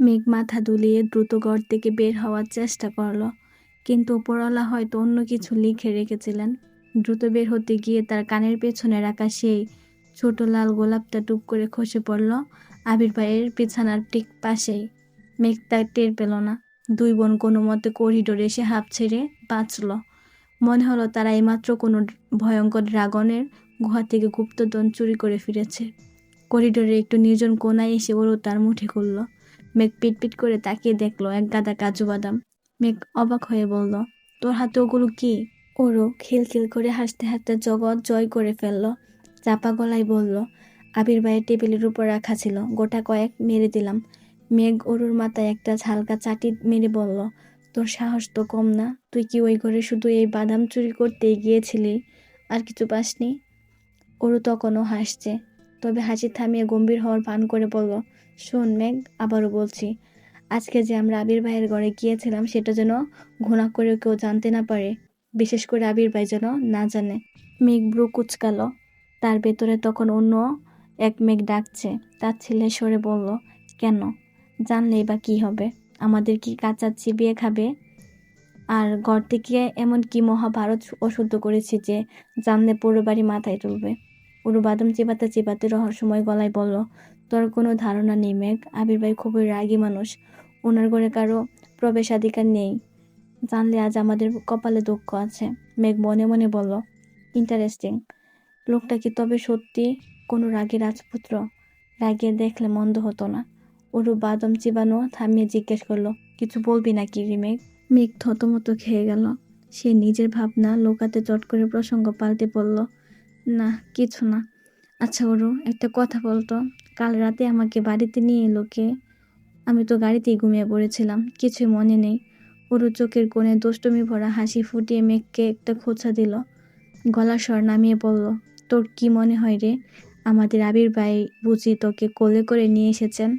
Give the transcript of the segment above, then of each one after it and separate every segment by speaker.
Speaker 1: মেঘ মাথা দুলিয়ে দ্রুত ঘর থেকে বের হওয়ার চেষ্টা করল, কিন্তু ওপরওয়ালা হয়তো অন্য কিছু লিখে রেখেছিলেন। দ্রুত বের হতে গিয়ে তার কানের পেছনে রাখা সেই ছোট লাল গোলাপটা টুপ করে খসে পড়ল। আবির ভাইয়ের বিছানার ঠিক পাশেই। মেঘ তা টের পেল না। দুই বোন কোনো মতে করিডোরে এসে হাঁপ ছেড়ে বাঁচল। মনে হলো তারা এইমাত্র কোনো ভয়ঙ্কর ড্রাগনের গুহা থেকে গুপ্তধন চুরি করে ফিরেছে। করিডোরে একটু নির্জন কোনায় এসে ওরও তার মুঠে খুলল। মেঘ পিটপিট করে তাকিয়ে দেখল এক গাদা কাজু বাদাম। মেঘ অবাক হয়ে বলল, তোর হাতে ওগুলো কি? ওরও খিলখিল করে হাসতে হাসতে জগৎ জয় করে ফেলল। চাপা গলায় বলল, আবির ভাইয়ের টেবিলের উপর রাখা ছিল, গোটা কয়েক মেরে দিলাম। মেঘ অরুর মাথায় একটা ঝালকা চাটি মেরে বলল, তোর সাহস তো কম না, তুই কি ওই ঘরে শুধু এই বাদাম চুরি করতেই গিয়েছিলি? আর কিছু পাসনি? অরু তখনও হাসছে তবে হাসি থামিয়ে গম্ভীর হওয়ার পান করে বলল, শোন মেঘ, আবারও বলছি, আজকে যে আমরা আবির ভাইয়ের ঘরে গিয়েছিলাম সেটা যেন ঘোনা করে কেউ জানতে না পারে। বিশেষ করে আবির ভাই যেন না জানে। মেঘ ব্রু কুচকালো। তার ভেতরে তখন অন্য এক মেঘ ডাকছে। তার ছেলে সরে বলল, কেন? জানলেই বা কি হবে? আমাদের কি কাঁচা চিবিয়ে খাবে? আর ঘর থেকে এমন কি মহাভারত অশুদ্ধ করেছি যে জানলে পুরো বাড়ি মাথায় তুলবে? উরু বাদাম চিবাতে চিবাতে রহস্যময় গলায় বলল, তোর কোনো ধারণা নেই, মেঘ। আবির ভাই খুবই রাগী মানুষ। ওনার ঘরে কারও প্রবেশাধিকার নেই। জানলে আজ আমাদের কপালে দুঃখ আছে। মেঘ মনে মনে বলল, ইন্টারেস্টিং। লোকটা কি তবে সত্যি কোনো রাগী রাজপুত্র? রাগিয়ে দেখলে মন্দ হতো না। ওরু বাদম চিবানো থামিয়ে জিজ্ঞেস করল, কিছু বলবি নাকি রিমেক মেঘ থতমত খেয়ে গেল। সে নিজের ভাবনা লোকাতে চট করে প্রসঙ্গ পাল্টে পড়ল। না, কিছু না। আচ্ছা ওরু একটা কথা বলতো। কাল রাতে আমাকে বাড়িতে নিয়ে এলো কে? আমি তো গাড়িতেই ঘুমিয়ে পড়েছিলাম, কিছুই মনে নেই। ওরু চোখের কোণে দুষ্টমি ভরা হাসি ফুটিয়ে মেঘকে একটা খোঁচা দিল। গলা স্বর নামিয়ে বলল, তোর কি মনে হয় রে? আমাদের আবির ভাই বুঝি তোকে কোলে করে নিয়ে এসেছেন?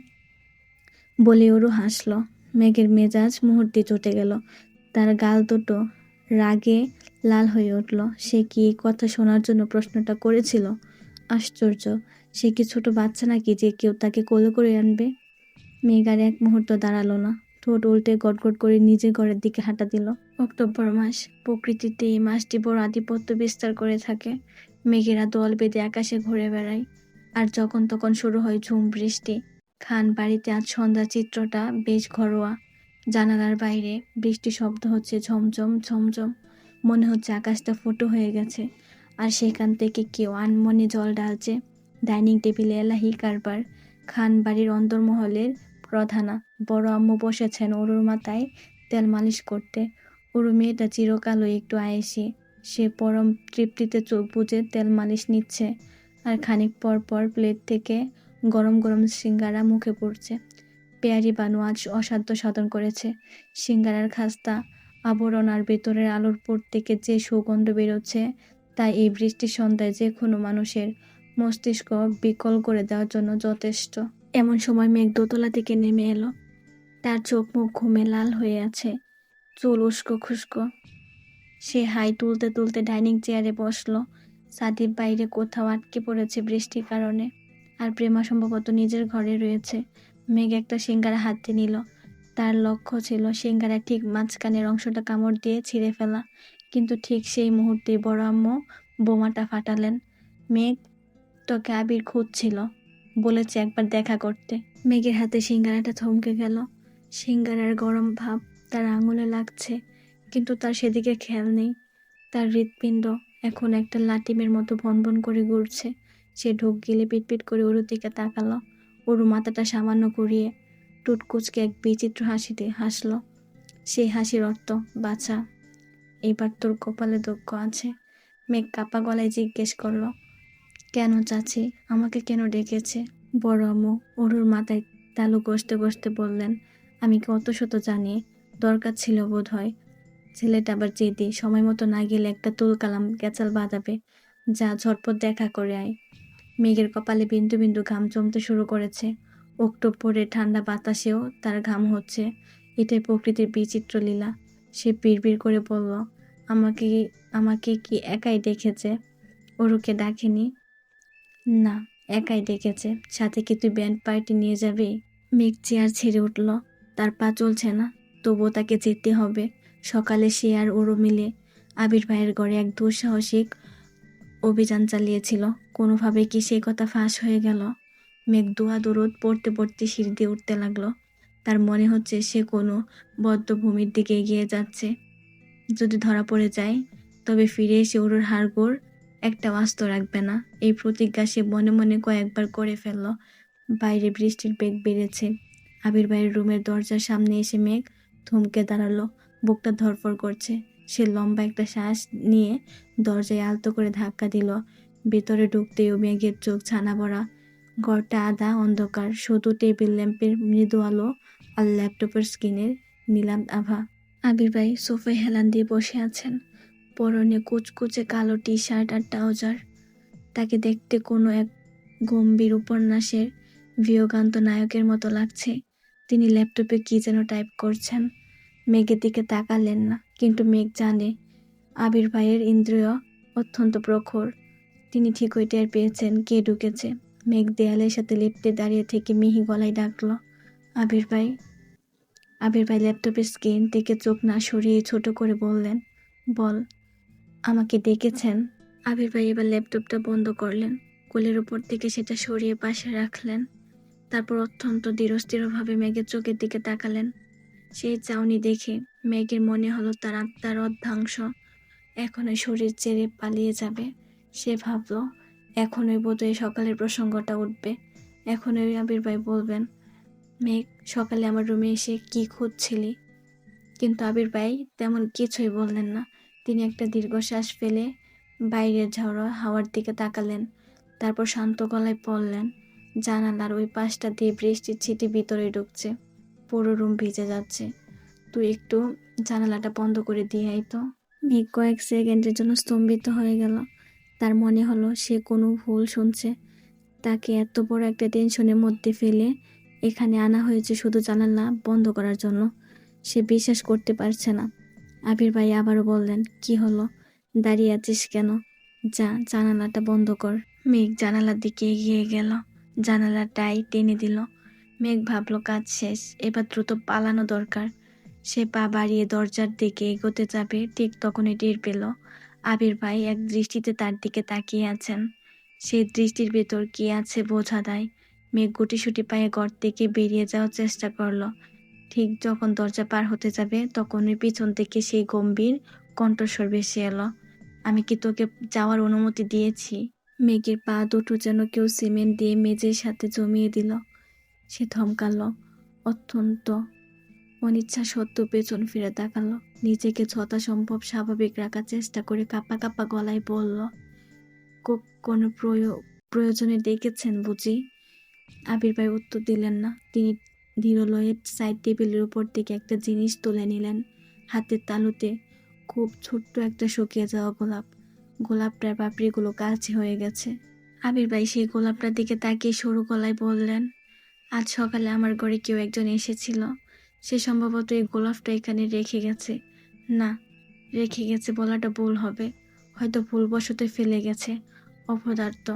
Speaker 1: বলে ওরু হাসলো। মেঘের মেজাজ মুহূর্তে চটে গেল। তার গাল দুটো রাগে লাল হয়ে উঠল। সে কি কথা শোনার জন্য প্রশ্নটা করেছিল? আশ্চর্য। সে কি ছোট বাচ্চা নাকি যে কেউ তাকে কোলে করে আনবে? মেঘ আর এক মুহূর্ত দাঁড়াল না। ঠোঁট উল্টে গটগট করে নিজের ঘরের দিকে হাঁটা দিল। অক্টোবর মাস। প্রকৃতিতে এই মাসটি বড় আধিপত্য বিস্তার করে থাকে। মেঘেরা দল বেঁধে আকাশে ঘুরে বেড়ায়। আর যখন তখন শুরু হয় ঝুম বৃষ্টি। খান বাড়িতে আজ সন্ধ্যা চিত্রটা বেশ ঘরোয়া। জানালার বাইরে বৃষ্টি শব্দ হচ্ছে ঝমঝম ঝমঝম। মনে হচ্ছে আকাশটা ফুটো হয়ে গেছে। আর সেখান থেকে কেউ আনমনে জল ঢালছে। ডাইনিং টেবিলে এলাহি কারবার, খান বাড়ির অন্দরমহলের প্রধানা। বড় আম্মু বসেছেন অরুর মাথায় তেল মালিশ করতে। অরু মেয়েটা চিরকালও একটু আয়েসি। সে পরম তৃপ্তিতে চোখ বুঝে তেল মালিশ নিচ্ছে। আর খানিক পর পর প্লেট থেকে গরম গরম সিঙ্গারা মুখে পড়ছে। পেয়ারি বানু আজ অসাধ্য সাধন করেছে। সিঙ্গারার খাস্তা আবরণ আর ভেতরের আলোর পর থেকে যে সুগন্ধ বেরোচ্ছে তা এই বৃষ্টির সন্ধ্যায় যে কোনো মানুষের মস্তিষ্ক বিকল করে দেওয়ার জন্য যথেষ্ট। এমন সময় মেঘ দোতলা থেকে নেমে এলো। তার চোখ মুখ ঘুমে লাল হয়ে আছে। চুল উস্কো খুস্কো। সে হাই তুলতে তুলতে ডাইনিং চেয়ারে বসল। সাদিব বাইরে কোথাও আটকে পড়েছে বৃষ্টির কারণে। আর প্রেমা সম্ভবত নিজের ঘরে রয়েছে। মেঘ একটা সিঙ্গারা হাতে নিল। তার লক্ষ্য ছিল সিঙ্গারা ঠিক মাঝখানের অংশটা কামড় দিয়ে ছিঁড়ে ফেলা। কিন্তু ঠিক সেই মুহূর্তে বড় আম্মু বোমাটা ফাটালেন। মেঘ তোকে আবির খুঁজছিল, বলেছে একবার দেখা করতে। মেঘের হাতে সিঙ্গারাটা থমকে গেল। সিঙ্গারার গরম ভাব তার আঙুলে লাগছে, কিন্তু তার সেদিকে খেয়াল নেই। তার হৃৎপিণ্ড এখন একটা লাটিমের মতো ভনভন করে ঘুরছে। সে ঢোক গিলে পিটপিট করে ওরুর দিকে তাকালো। ওরু মাথাটা সামান্য করিয়ে টুটকুচকে এক বিচিত্র হাসিতে হাসলো। সেই হাসির অর্থ, বাছা, এবার তোর কপালে দুঃখ আছে। মেঘ কাপা গলায় জিজ্ঞেস করল, কেন চাচি, আমাকে কেন ডেকেছে? বড় আম্মু অরুর মাথায় তালু কষতে কষতে বললেন, আমি কত শত জানি, দরকার ছিল বোধ হয় ছেলেটা আবার জেদি, সময় মতো না গেলে একটা তুল কালাম গেচাল বাঁধাবে, যা ঝটপট দেখা করে আয়। মেঘের কপালে বিন্দু বিন্দু ঘাম জমতে শুরু করেছে। অক্টোবরে ঠান্ডা বাতাসেও তার ঘাম হচ্ছে। এটাই প্রকৃতির বিচিত্র লীলা। সে বিড়বিড় করে বলল, আমাকে আমাকে কি একাই দেখেছে? ওরুকে ডাকেনি। না, একাই ডেকেছে সাথে কি তুই ব্যান্ড পার্টি নিয়ে যাবি? মেঘ চেয়ার ছেড়ে উঠল। তার পা চলছে না, তবুও তাকে যেতে হবে। সকালে সে আর ওরও মিলে আবির ভাইয়ের ঘরে এক দুঃসাহসিক অভিযান চালিয়েছিল। কোনোভাবে কি সেই কথা ফাঁস হয়ে গেল। মেঘ দোয়া দরদ পড়তে পড়তে সিঁড়ি দিয়ে উঠতে লাগল। তার মনে হচ্ছে সে কোনো বদ্ধভূমির দিকে এগিয়ে যাচ্ছে। যদি ধরা পড়ে যায়, তবে ফিরে এসে ওর হাড়গোড় একটা আস্ত রাখবে না। এই প্রতিজ্ঞা সে মনে মনে কয়েকবার করে ফেলল। বাইরে বৃষ্টির বেগ বেড়েছে। আবির ভাইয়ের রুমের দরজার সামনে এসে মেঘ থমকে দাঁড়াল। বুকটা ধরফর করছে। সে লম্বা একটা শ্বাস নিয়ে দরজায় আলতো করে ধাক্কা দিল। ভেতরে ঢুকতেও মেঘের চোখ ছানা ভরা। ঘরটা আধা অন্ধকার। শুধু টেবিল ল্যাম্পের মৃদু আলো আর ল্যাপটপের স্ক্রিনের নীলাম আভা। আবির ভাই সোফায় হেলান দিয়ে বসে আছেন। পরনে কুচকুচে কালো টি শার্ট আর ট্রাউজার। তাকে দেখতে কোনো এক গম্ভীর উপন্যাসের বিয়োগান্ত নায়কের মতো লাগছে। তিনি ল্যাপটপে কী যেন টাইপ করছেন। মেঘের দিকে তাকালেন না, কিন্তু মেঘ জানে আবির ভাইয়ের ইন্দ্রিয় অত্যন্ত প্রখর। তিনি ঠিকই টের পেয়েছেন কে ঢুকেছে। মেঘ দেয়ালের সাথে লেপটে দাঁড়িয়ে থেকে মিহি গলায় ডাকলো, আবির ভাই। আবির ভাই ল্যাপটপের স্ক্রিন থেকে চোখ না সরিয়ে ছোট করে বললেন, বল, আমাকে ডেকেছেন আবির ভাই এবার ল্যাপটপটা বন্ধ করলেন, কোলের উপর থেকে সেটা সরিয়ে পাশে রাখলেন, তারপর অত্যন্ত দৃঢ়স্থিরভাবে মেঘের চোখের দিকে তাকালেন। সেই চাউনি দেখে মেঘের মনে হলো তার আত্মার অর্ধাংশ এখনই শরীর ছেড়ে পালিয়ে যাবে, সে ভাবল এখনই বোধহয় সকালের প্রসঙ্গটা উঠবে। এখনই আবির ভাই বলবেন, মেঘ, সকালে আমার রুমে এসে কি খুঁজছিলি? কিন্তু আবির ভাই তেমন কিছুই বললেন না। তিনি একটা দীর্ঘশ্বাস ফেলে বাইরের ঝড়ো হাওয়ার দিকে তাকালেন, তারপর শান্ত গলায় পড়লেন জানালার ওই পাশটা দিয়ে বৃষ্টির ছিটি ভিতরে ঢুকছে, পুরো রুম ভিজে যাচ্ছে। তুই একটু জানালাটা বন্ধ করে দিয়ে আই তো। মেঘ কয়েক সেকেন্ডের জন্য স্তম্ভিত হয়ে গেল। তার মনে হলো সে কোনো ভুল শুনছে। তাকে এত বড় একটা টেনশনের মধ্যে ফেলে এখানে আনা হয়েছে শুধু জানালা বন্ধ করার জন্য। সে বিশ্বাস করতে পারছে না। আবির ভাই আবারও বললেন, কি হলো? দাঁড়িয়ে আছিস কেন? যা, জানালাটা বন্ধ কর। মেঘ জানালার দিকে এগিয়ে গেল। জানালাটাই টেনে দিল। মেঘ ভাবলো, কাজ শেষ। এবার দ্রুত পালানো দরকার। সে পা বাড়িয়ে দরজার দিকে এগোতে যাবে, ঠিক তখনই টের পেল। আবির ভাই এক দৃষ্টিতে তার দিকে তাকিয়ে আছেন। সেই দৃষ্টির ভেতর কি আছে বোঝা দেয় মেঘ গুটিসুটি পায়ে ঘর থেকে বেরিয়ে যাওয়ার চেষ্টা করল। ঠিক যখন দরজা পার হতে যাবে, তখনই পিছন থেকে সেই গম্ভীর কণ্ঠস্বর ভেসে এলো। আমি কি তোকে যাওয়ার অনুমতি দিয়েছি? মেঘের পা দুটো যেন কেউ সিমেন্ট দিয়ে মেঝের সাথে জমিয়ে দিল। সে থমকালো অত্যন্ত। অনিচ্ছা সত্ত্বেও পেছন ফিরে তাকালো। নিজেকে যথাসম্ভব স্বাভাবিক রাখার চেষ্টা করে কাপা কাপা গলায় বলল, "কো- কোনো প্রয়ো- প্রয়োজনে ডেকেছেন বুঝি? আবির ভাই উত্তর দিলেন না। তিনি ধীরলয়ে সাইড টেবিলের উপর থেকে একটা জিনিস তুলে নিলেন। হাতের তালুতে খুব ছোট্ট একটা শুকিয়ে যাওয়া গোলাপ। গোলাপটার পাপড়িগুলো কাছে হয়ে গেছে। আবির ভাই সেই গোলাপটার দিকে তাকিয়ে সরু গলায় বললেন, আজ সকালে আমার ঘরে কেউ একজন এসেছিল। সে সম্ভবত এই গোলাপটা এখানে রেখে গেছে। না, রেখে গেছে বলাটা ভুল হবে। হয়তো ভুলবশত ফেলে গেছে। অপদার্থ।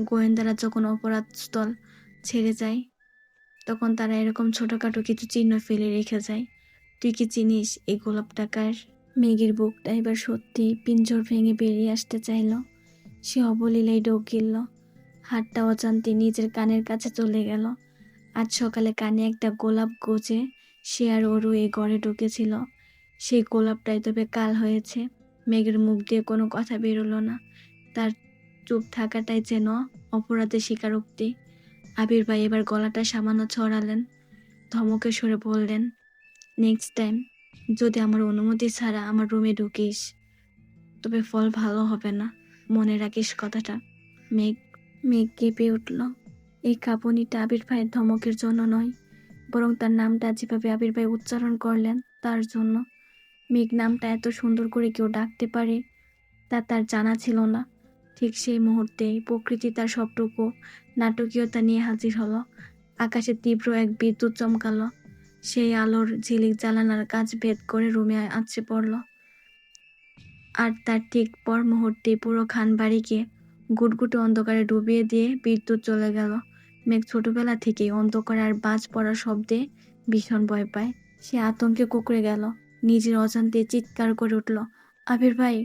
Speaker 1: গোয়েন্দারা যখন অপরাধস্থল ছেড়ে যায়, তখন তারা এরকম ছোটোখাটো কিছু চিহ্ন ফেলে রেখে যায়। তুই কি চিনিস এই গোলাপ টাকার? মেঘের বুকটা এবার সত্যি পিঞ্জর ভেঙে বেরিয়ে আসতে চাইল। সে অবলীলায় ডোক গিলল। হাতটা অজান্তে নিজের কানের কাছে চলে গেল। আজ সকালে কানে একটা গোলাপ গোজে সে আর ওরও এই ঘরে ঢুকেছিল। সেই গোলাপটাই তবে কাল হয়েছে। মেঘের মুখ দিয়ে কোনো কথা বেরোলো না। তার চুপ থাকাটাই যেন অপরাধের স্বীকারোক্তি। আবির ভাই এবার গলাটা সামান্য ছড়ালেন। ধমকে সরে বললেন নেক্সট টাইম যদি আমার অনুমতি ছাড়া আমার রুমে ঢুকিস, তবে ফল ভালো হবে না। মনে রাখিস কথাটা। মেঘ মেঘ কেঁপে উঠল। এই কাঁপুনিটা আবির ভাইয়ের ধমকের জন্য নয় বরং তার নামটা যেভাবে আবির ভাই উচ্চারণ করলেন, তার জন্য। মেঘ নামটা এত সুন্দর করে কেউ ডাকতে পারে, তা তার জানা ছিল না। ঠিক সেই মুহূর্তেই প্রকৃতি তার সবটুকু নাটকীয়তা নিয়ে হাজির হলো। আকাশে তীব্র এক বিদ্যুৎ চমকালো। সেই আলোর ঝিলিক জ্বালানার কাজ ভেদ করে রুমে আছড়ে পড়ল। আর তার ঠিক পর মুহূর্তে পুরো খান বাড়িকে গুটগুটে অন্ধকারে ডুবিয়ে দিয়ে বিদ্যুৎ চলে গেল। মেঘ ছোটবেলা থেকেই অন্ধকার আর বাজ পড়া শব্দে ভীষণ ভয় পায়। সে আতঙ্কে কুকড়ে গেল। নিজের অজান্তে চিৎকার করে উঠল, আবির ভাই